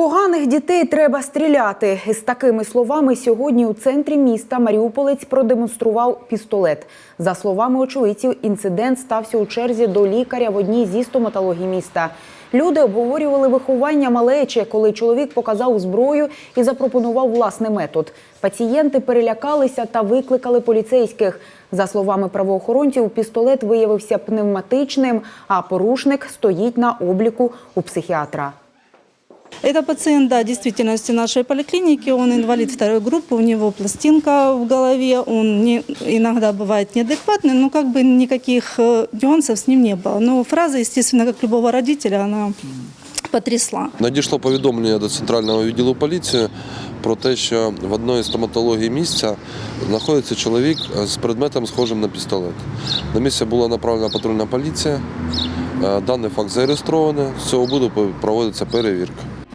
поганих дітей треба стріляти. Із такими словами сьогодні у центрі міста Маріуполець продемонстрував пістолет. За словами очевидців, інцидент стався у черзі до лікаря в одній зі стоматологій міста. Люди обговорювали виховання малечі, коли чоловік показав зброю і запропонував власний метод. Пацієнти перелякалися та викликали поліцейських. За словами правоохоронців, пістолет виявився пневматичним, а порушник стоїть на обліку у психіатра. Это пациент, да, в действительности нашей поликлиники. Он инвалид второй группы, у него пластинка в голове. Он не, иногда бывает неадекватный, но как бы никаких э, нюансов с ним не было. Но фраза, естественно, как любого родителя, она потрясла. Надійшло повідомлення до центрального відділу поліції про те, що в одної стоматології місця знаходиться чоловік з предметом, схожим на пістолет. На місце була направлена патрульна поліція. Е, Даний факт зареєстрований. З цього буду проводиться перевірка.